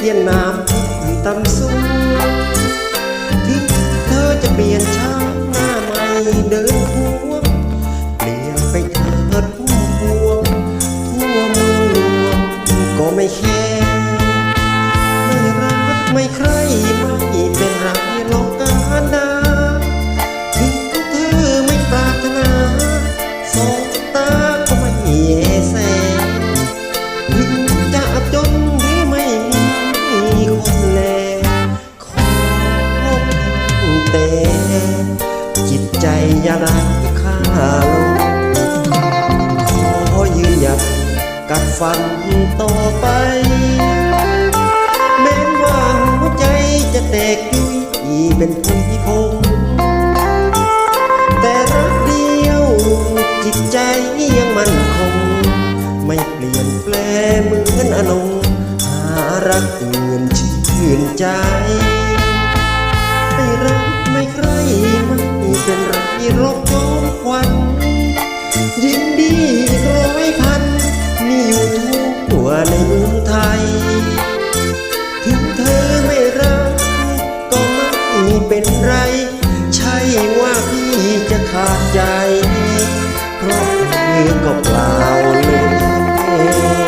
เสียนน้ำต่ำสูงที่เธอจะเปลี่ยนชาหน้าใหม่เดินพวงเปลี่ยนไปเถิทุ่มพวงทั่วมืองลวงก็ไม่แค่ แต่จิตใจอย่าไร้ค่าลงขอยืนหยัดกัดฟันต่อไป แม้ว่าหัวใจจะแตกยุยเป็นผุยพงแต่รักเดียวจิตใจยังมั่นคง ไม่เปลี่ยนแปลเหมือนอนงหารักอื่นชื่นใจ ไม่ใครไม่เป็นไรรบย้อมควันยินดีร้อยพัน มีอยู่ทุกหัวในเมืองไทย ถึงเธอไม่รัก ก็ไม่เป็นไร ใช่ว่าพี่จะขาดใจ เพราะเธอก็เปล่าเลย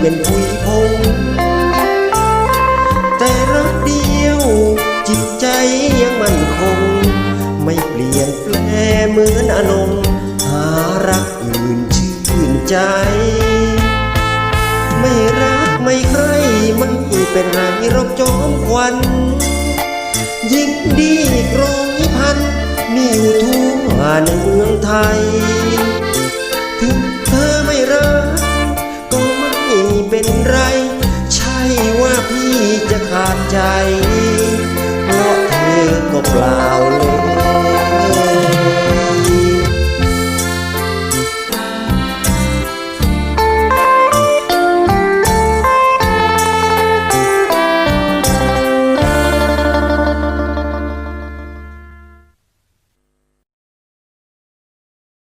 เป็นผุยพง แต่รักเดียว จิตใจยังมั่นคง ไม่เปลี่ยนแปลงเหมือนอนงหารักอื่นชื่นใจ ไม่รักไม่ใครไม่เป็นไรรบจอมควัน ยิ่งดีกร้อยพันมีอยู่ทั่วในเมืองไทย I'm plow.